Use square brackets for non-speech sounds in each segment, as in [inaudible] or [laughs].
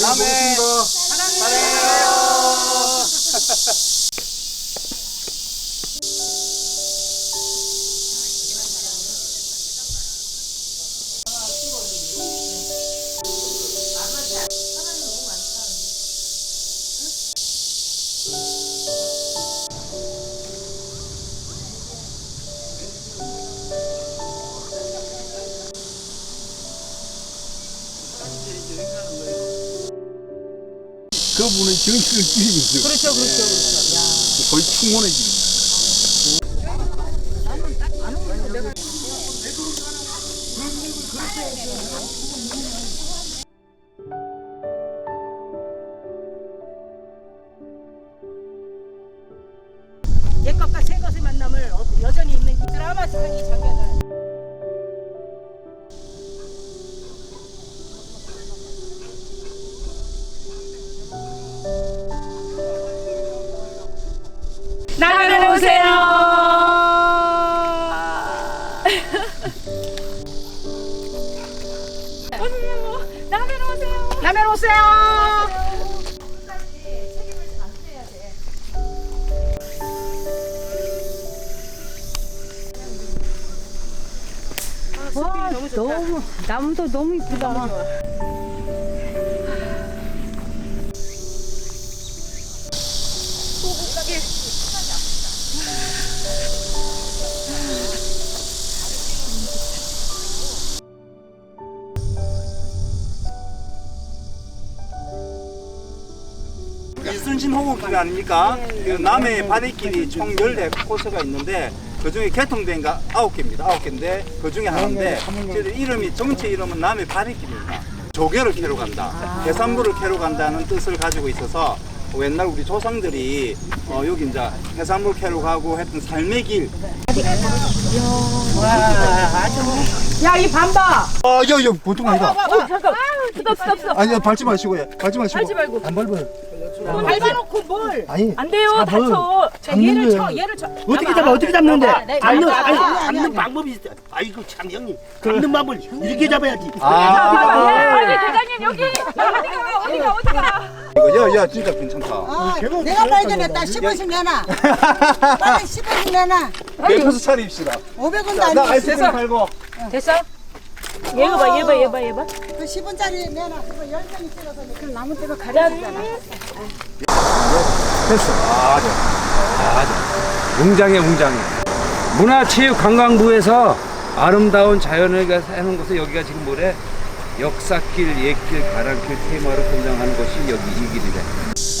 다음에 사랑해요. [laughs] 그분은 정신을 끼리죠. 그렇죠, 그렇죠, 그렇죠. 거의 충원해지. 옛것과 새것의 만남을 어- 여전히 있는 이 장면을 나는 오세요. 오세요. 라면 오세요. 라면 오세요. 와. 너무 나무도 너무 이쁘다. 순신 호국길 아닙니까? 그 남해 바닷길이 총 14코스가 있는데 그 중에 개통된 거 9개입니다. 9개인데 그 중에 하나인데 저희 이름이 정체 이름은 남해 바닷길입니다. 조개를 캐러 간다. 해산물을 캐러 간다는 뜻을 가지고 있어서 옛날 우리 조상들이 어, 여기 이제 해산물 캐러 가고 했던 삶의 길. 야, 이 반바. 아, 야, 야, 보통 아니다. 어, 잠깐. 스톱, 스톱. 아니야, 밟지 마시고, 예. 밟지 마시고. 밟지 말고. 안 밟아요. 밟아놓고 뭘? 아니, 안 돼요. 다쳐. 자, 잡는 얘를 거예요. 쳐, 얘를 쳐. 어떻게 잡아 어떻게 잡는데? 네, 잡는 잡아. 아니 아니, 잡는 방법이 있어. 아이고 참 형님 잡는 방법을 이렇게 잡아야지. 아, 아니, 대장님, 여기. 어디가, 어디가, 어디가. 이거 야, 야, 진짜 괜찮다. 아, 내가 발견했다. 10원씩 내놔. [laughs] 빨리 10원씩 내놔. 내려서 차립시다. 500원도 나 아니고 아이스크림 팔고. 됐어? 얘가 봐, 얘 봐, 얘 봐, 얘 봐. 그 10원짜리 내놔. 그거 10장이 찍어서 그 나무 때가 가려지잖아. 됐어. 아, 네. 아, 네. 웅장해, 웅장해. 문화체육관광부에서 아름다운 자연을 해놓은 곳에 여기가 지금 뭐래? 역사길, 옛길, 가랑길 테마로 선정하는 곳이 여기 이 길이래.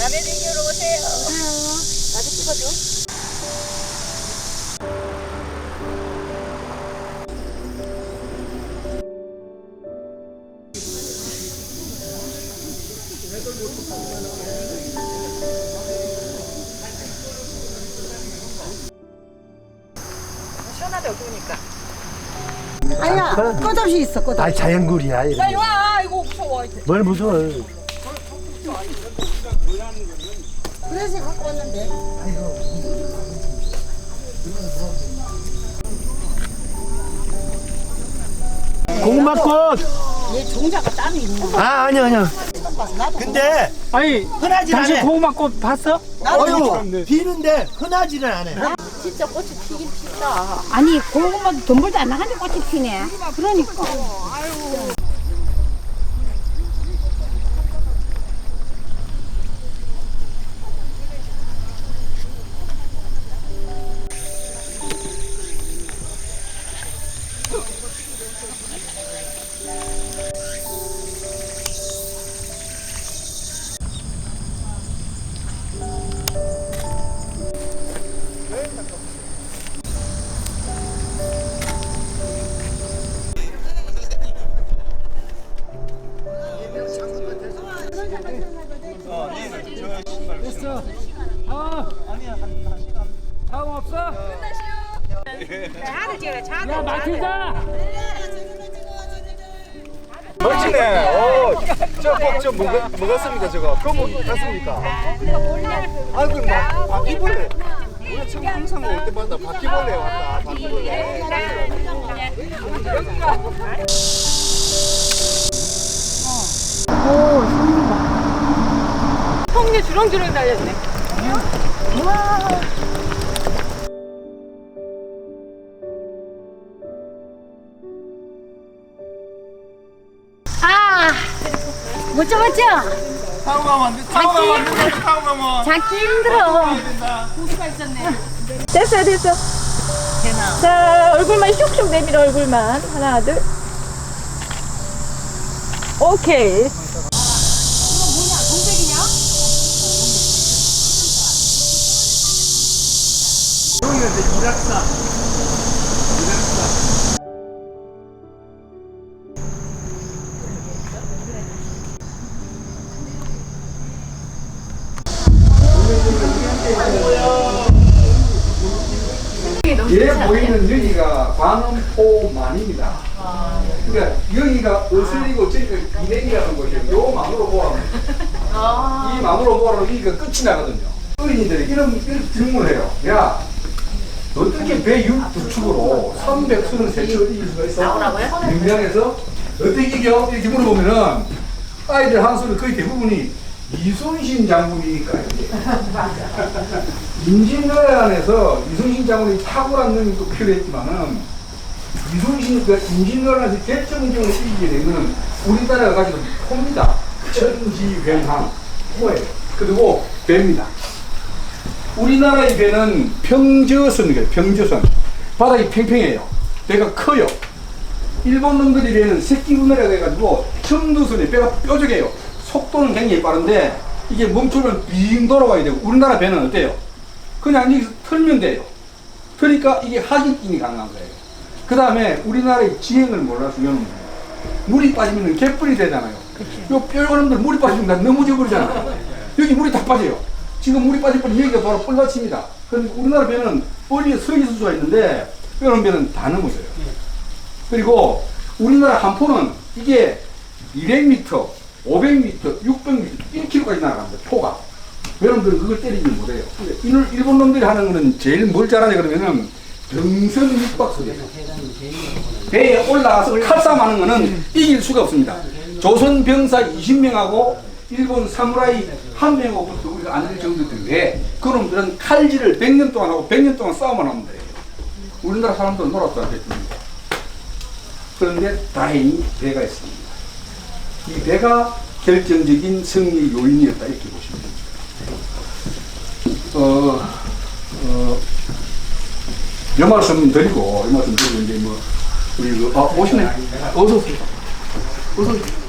남의 등교로 오세요. 나도 찍어줘. 시원하다 여기 오니까. 아니야, 끝없이 있어, 끝없이. 아 자연굴이야. 야 이리 와 이거 무서워. 뭘 무서워? 그래서 갖고 왔는데. 고구마꽃. 얘 종자가 따로 있는 아 아니야 아니야. 나도 근데 아니 흔하지 당신 않아. 고구마 꽃 봤어? 어유 비는데 흔하지는 않아. 진짜 꽃이 피긴 피다. 아니 고구마도 돈벌도 안 나가는데 꽃이 피네. 그러니까. 다음 없어? 하늘 찍어 자. 야 마틸다 멋지네. 오, 저거 저 먹, 먹었습니다. 저거 거북이 갔습니까? 아이고 막 바퀴벌레. 우리 참 항상 올 때마다 바퀴벌레 왔다. 바퀴벌레. 오, 손님 봐. 진짜 주렁주렁 달렸네. 아. 타고 가면 안 돼. 타고 가면 안 돼. 타고 가면. 잡기 힘들어. 됐어, 됐어. 자, 얼굴만 슉슉 내밀어, 얼굴만. 하나, 둘. 오케이. 이제 이락산. 얘 보이는 여기가 관음포만입니다. 그러니까 여기가 어슬리고 저기가 이냉이라는 곳이에요. 요 망으로 보라면 이 망으로 보라면 여기가 끝이 나거든요. 어린이들이 이런, 이런 질문을 해요. 야, 어떻게 배 육부축으로 300수는 세척을 이길 수가 있어? 나오라고요? 명량에서 어떻게 이겨? 이렇게 물어보면은 아이들 한 소리 거의 대부분이 이순신 장군이니까 이게. [laughs] 임진왜란에서 이순신 장군이 탁월한 능력이 또 필요했지만은 이순신 그 임진왜란에서 결정적으로 이기게 되면 우리나라가 가지고 포입니다. 천지횡항 포예요. 그리고 배입니다. 우리나라의 배는 평저선이에요. 평저선. 바닥이 팽팽해요. 배가 커요. 일본 놈들이 배는 새끼 운해라고 해가지고 청두선에 배가 뾰족해요. 속도는 굉장히 빠른데 이게 멈추면 빙 돌아가야 되고 우리나라 배는 어때요? 그냥 여기서 털면 돼요. 그러니까 이게 하객진이 가능한 거예요. 그 다음에 우리나라의 지형을 몰라서 요는 물이 빠지면 개뿔이 되잖아요. 요 뾰족한 놈들 물이 빠지면 다 넘어져 버리잖아요. 여기 물이 다 빠져요. 지금 물이 빠질 뻔 여기가 바로 뻘받칩니다. 그러니까 우리나라 배는 멀리에 서 있을 수가 있는데 이런 배는 다 넘어져요. 그리고 우리나라 한포는 이게 200m, 500m, 600m, 1km까지 날아갑니다. 포가. 여러분들은 그걸 때리지 못해요. 일- 일본 놈들이 하는 거는 제일 뭘 잘하냐 그러면은 병선 육박 소리예요. 배에 올라가서 칼싸움하는 거는 이길 수가 없습니다. 조선 병사 20명하고 일본 사무라이 한 명하고부터 우리가 안될 정도인데 그놈들은 칼질을 100년 동안 하고 100년 동안 싸움만 하면 돼요. 우리나라 사람들은 놀았도 안 됐습니다. 그런데 다행히 배가 있습니다. 이 배가 결정적인 승리 요인이었다 이렇게 보시면 됩니다. 어, 어, 요 말씀 드리고 이 말씀 드리고 이제 뭐 우리 그, 아 오시네 어서 오세요. 어서 오세요.